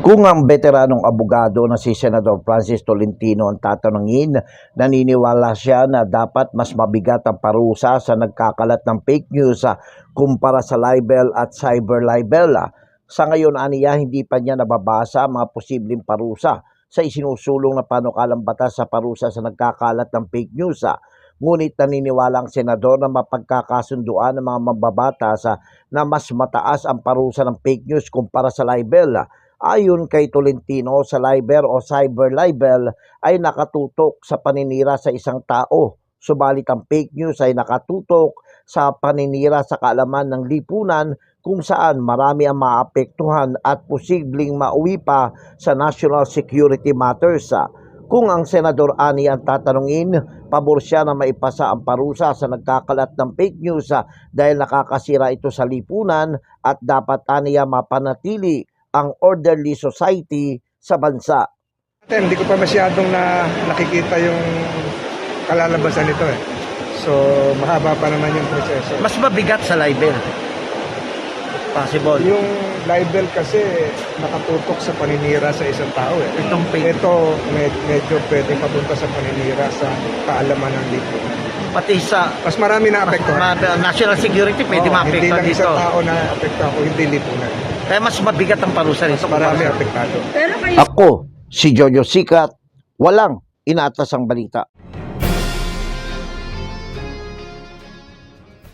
Kung ang veteranong abogado na si Senador Francis Tolentino ang tatanungin, naniniwala siya na dapat mas mabigat ang parusa sa nagkakalat ng fake news ah, kumpara sa libel at cyber libel. ah. Sa ngayon, aniya, hindi pa niya nababasa mga posibleng parusa sa isinusulong na panukalang batas sa parusa sa nagkakalat ng fake news. ah. Ngunit naniniwala ang senador na mapagkakasunduan ng mga mababatas ah, na mas mataas ang parusa ng fake news kumpara sa libel. Ayon kay Tolentino, sa libel o cyber libel ay nakatutok sa paninira sa isang tao. Subalit ang fake news ay nakatutok sa paninira sa kaalaman ng lipunan kung saan marami ang maapektuhan at posibleng mauwi pa sa national security matters. Kung ang Senador Ani ang tatanungin, pabor siya na maipasa ang parusa sa nagkakalat ng fake news ah, dahil nakakasira ito sa lipunan at dapat aniya mapanatili ang orderly society sa bansa. Hindi ko pa masyadong na nakikita yung kalalabasan nito eh. So, mahaba pa naman yung proseso. Mas mabigat sa libel. Possible. Yung libel kasi nakatutok sa paninira sa isang tao eh. Itong fake. Ito, med- medyo pwede papunta sa paninira sa kaalaman ng lipunan. Pati sa Mas marami na apektuhan. ma- national security pwede Hindi maapektuhan lang dito. isang tao na apektuhan ko, hindi lipunan. Kaya mas mabigat ang parusa nito. marami apektado. Pero kayo Ako, si Jojo Sikat, walang inatas ang balita.